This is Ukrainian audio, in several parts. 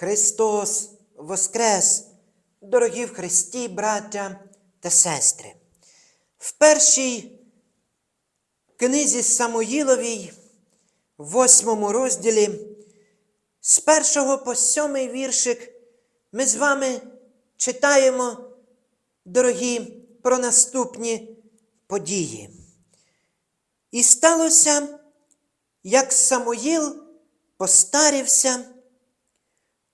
Христос Воскрес, дорогі в Христі, браття та сестри. В першій книзі Самоїловій, в восьмому розділі, з першого по сьомий віршик, ми з вами читаємо, дорогі, про наступні події. І сталося, як Самоїл постарівся,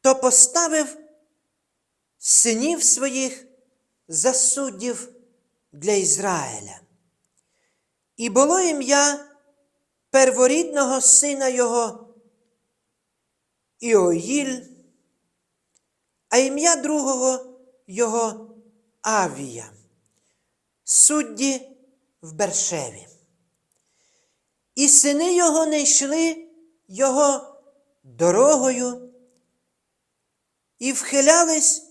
то поставив синів своїх за суддів для Ізраїля. І було ім'я перворідного сина його Іоїль, а ім'я другого його Авія, судді в Бершеві. І сини його не йшли його дорогою і вхилялись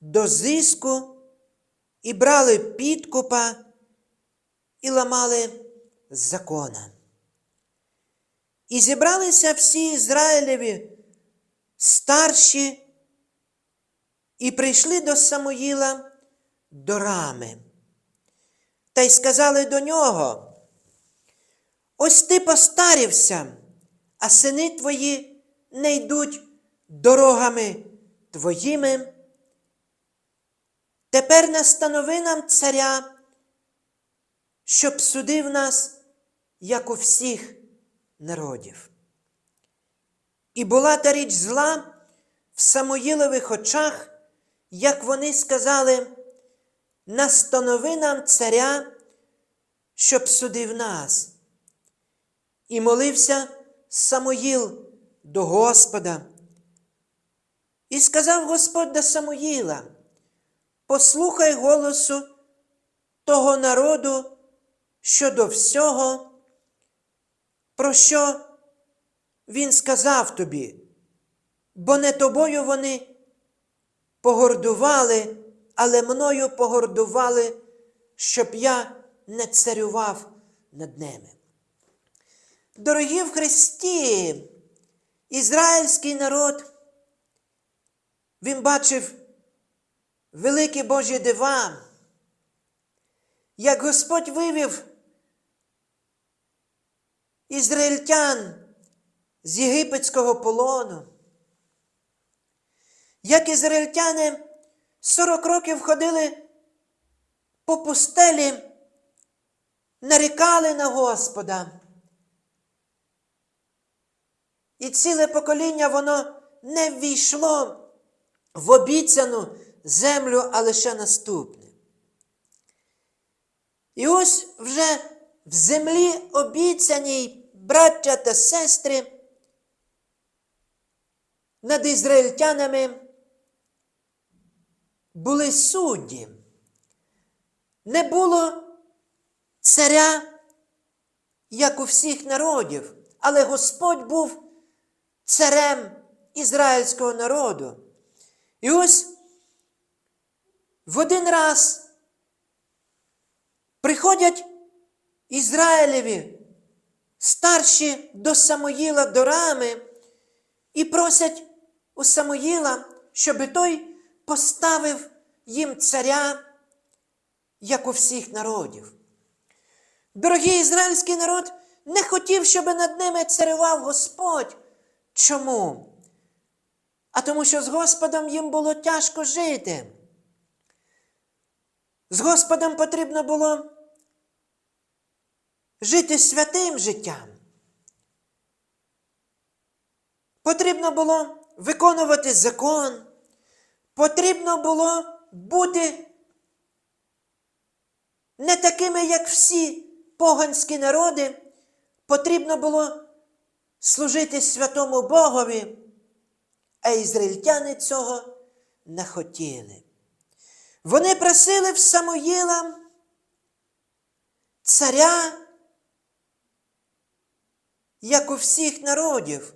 до зиску, і брали підкупа, і ламали закона. І зібралися всі Ізраїлеві старші, і прийшли до Самуїла до рами, та й сказали до нього. Ось ти постарівся, а сини твої не йдуть дорогами твоїми. Тепер настанови нам царя, щоб судив нас, як у всіх народів. І була та річ зла в Самоїлових очах, як вони сказали, настанови нам царя, щоб судив нас. І молився Самоїл до Господа. І сказав Господь до Самоїла, послухай голосу того народу щодо всього, про що він сказав тобі, бо не тобою вони погордували, але мною погордували, щоб я не царював над ними. Дорогі в Христі, ізраїльський народ, він бачив великі Божі дива, як Господь вивів ізраїльтян з єгипетського полону, як ізраїльтяни 40 років ходили по пустелі, нарікали на Господа. І ціле покоління воно не ввійшло в обіцяну землю, а лише наступне. І ось вже в землі обіцяній, браття та сестри, над ізраїльтянами були судді. Не було царя, як у всіх народів, але Господь був царем ізраїльського народу. І ось в один раз приходять Ізраїлеві старші до Самоїла до рами і просять у Самоїла, щоб той поставив їм царя, як у всіх народів. Дорогий ізраїльський народ не хотів, щоб над ними царював Господь. Чому? А тому, що з Господом їм було тяжко жити. З Господом потрібно було жити святим життям. Потрібно було виконувати закон. Потрібно було бути не такими, як всі поганські народи. Потрібно було служити святому Богові, а ізраїльтяни цього не хотіли. Вони просили в Самоїла царя, як у всіх народів.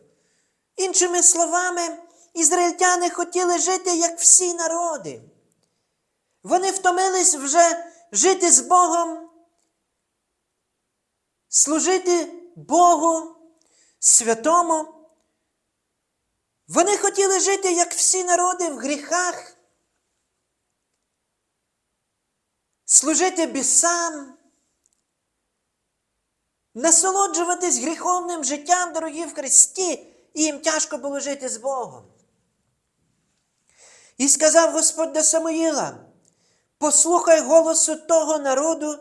Іншими словами, ізраїльтяни хотіли жити, як всі народи. Вони втомились вже жити з Богом, служити Богу святому. Вони хотіли жити, як всі народи, в гріхах, служити бісам, насолоджуватись гріховним життям, дорогі в Христі, і їм тяжко було жити з Богом. І сказав Господь до Самуїла, послухай голосу того народу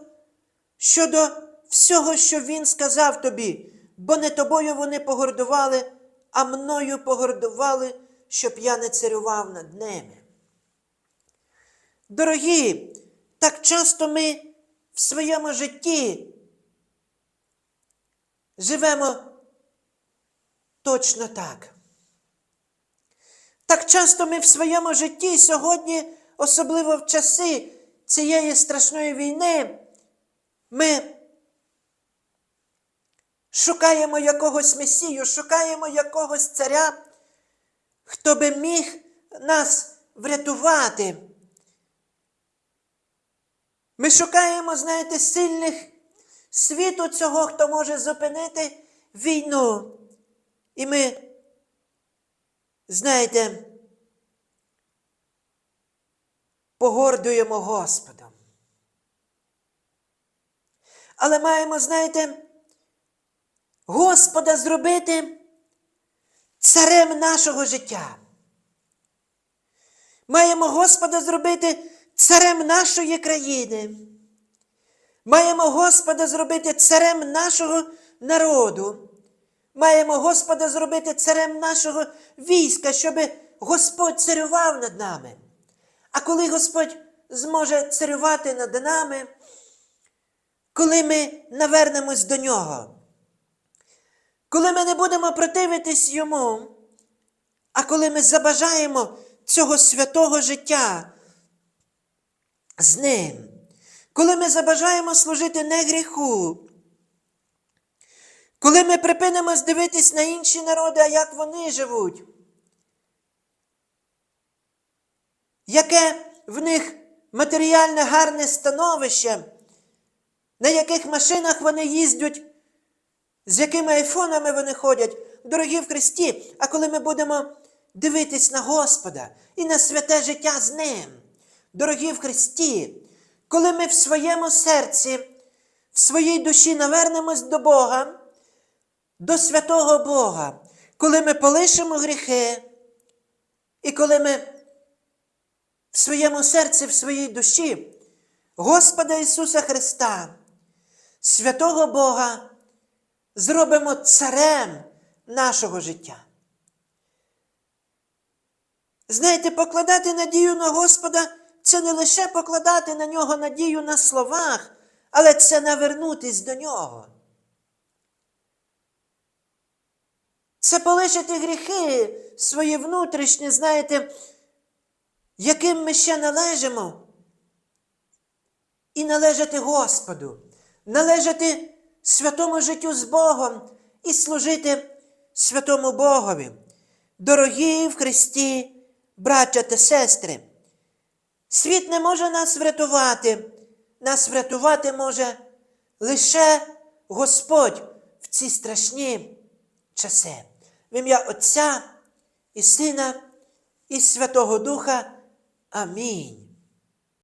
щодо всього, що він сказав тобі, бо не тобою вони погордували, а мною погордували, щоб я не царював над ними. Дорогі, так часто ми в своєму житті живемо точно так. Так часто ми в своєму житті сьогодні, особливо в часи цієї страшної війни, ми шукаємо якогось месію, шукаємо якогось царя, хто би міг нас врятувати. Ми шукаємо, знаєте, сильних світу цього, хто може зупинити війну. І ми, знаєте, погордуємо Господом. Але маємо, знаєте, Господа зробити царем нашого життя. Маємо Господа зробити царем нашої країни. Маємо Господа зробити царем нашого народу. Маємо Господа зробити царем нашого війська, щоб Господь царював над нами. А коли Господь зможе царювати над нами, коли ми навернемось до нього, коли ми не будемо противитись йому, а коли ми забажаємо цього святого життя з ним, коли ми забажаємо служити не гріху, коли ми припинимо дивитись на інші народи, а як вони живуть, яке в них матеріальне гарне становище, на яких машинах вони їздять, з якими айфонами вони ходять, дорогі в Христі, а коли ми будемо дивитись на Господа і на святе життя з Ним, дорогі в Христі, коли ми в своєму серці, в своїй душі навернемось до Бога, до святого Бога, коли ми полишимо гріхи, і коли ми в своєму серці, в своїй душі Господа Ісуса Христа, святого Бога, зробимо царем нашого життя. Знаєте, покладати надію на Господа це не лише покладати на нього надію на словах, але це навернутись до нього. Це полишити гріхи свої внутрішні, знаєте, яким ми ще належимо. І належати Господу, належати святому життю з Богом і служити святому Богові. Дорогі в Христі, браття та сестри, світ не може нас врятувати, нас врятувати може лише Господь в ці страшні часи. В ім'я Отця і Сина і Святого Духа. Амінь.